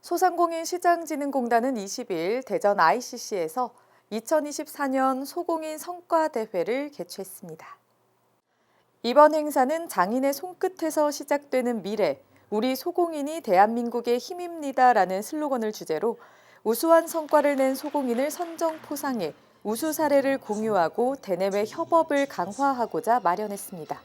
소상공인 시장진흥공단은 20일 대전 ICC에서 2024년 소공인 성과 대회를 개최했습니다. 이번 행사는 장인의 손끝에서 시작되는 미래, 우리 소공인이 대한민국의 힘입니다 라는 슬로건을 주제로 우수한 성과를 낸 소공인을 선정 포상해 우수 사례를 공유하고 대내외 협업을 강화하고자 마련했습니다.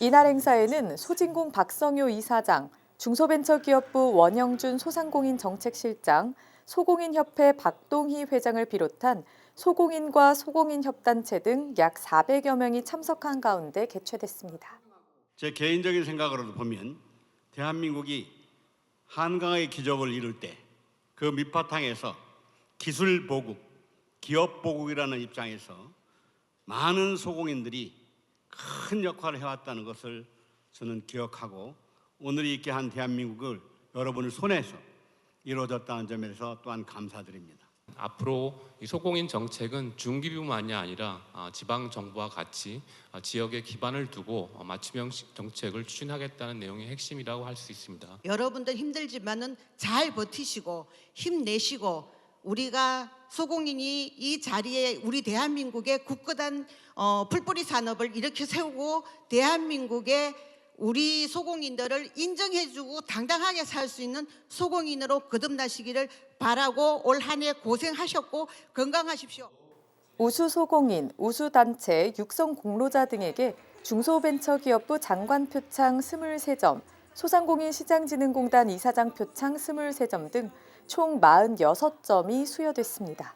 이날 행사에는 소진공 박성효 이사장, 중소벤처기업부 원영준 소상공인 정책실장, 소공인협회 박동희 회장을 비롯한 소공인과 소공인 협단체 등 약 400여 명이 참석한 가운데 개최됐습니다. 제 개인적인 생각으로도 보면 대한민국이 한강의 기적을 이룰 때 그 밑바탕에서 기술 보국, 기업 보국이라는 입장에서 많은 소공인들이 큰 역할을 해왔다는 것을 저는 기억하고 오늘 있게 한 대한민국을 여러분의 손에서 이루어졌다는 점에서 또한 감사드립니다. 앞으로 이 소공인 정책은 중기부만이 아니라 아, 지방 정부와 같이 아, 지역에 기반을 두고 어, 맞춤형 시- 정책을 추진하겠다는 내용이 핵심이라고 할 수 있습니다. 여러분들 힘들지만은 잘 버티시고 힘내시고 우리가 소공인이 이 자리에 우리 대한민국의 굳건한 어, 풀뿌리 산업을 이렇게 세우고 대한민국의 우리 소공인들을 인정해주고 당당하게 살 수 있는 소공인으로 거듭나시기를 바라고 올 한 해 고생하셨고 건강하십시오. 우수 소공인, 우수 단체, 육성 공로자 등에게 중소벤처기업부 장관 표창 23점, 소상공인 시장진흥공단 이사장 표창 23점 등 총 46점이 수여됐습니다.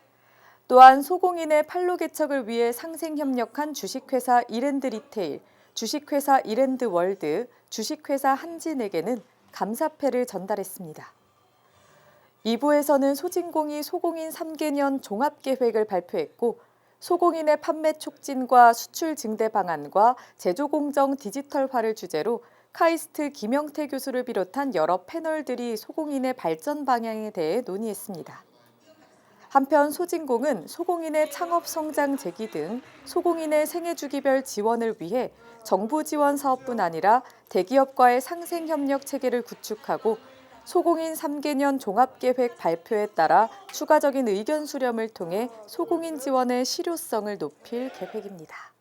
또한 소공인의 판로 개척을 위해 상생 협력한 주식회사 이랜드 리테일, 주식회사 이랜드 월드, 주식회사 한진에게는 감사패를 전달했습니다. 2부에서는 소진공이 소공인 3개년 종합계획을 발표했고 소공인의 판매 촉진과 수출 증대 방안과 제조공정 디지털화를 주제로 카이스트 김영태 교수를 비롯한 여러 패널들이 소공인의 발전 방향에 대해 논의했습니다. 한편 소진공은 소공인의 창업 성장 재기 등 소공인의 생애 주기별 지원을 위해 정부 지원 사업뿐 아니라 대기업과의 상생 협력 체계를 구축하고 소공인 3개년 종합계획 발표에 따라 추가적인 의견 수렴을 통해 소공인 지원의 실효성을 높일 계획입니다.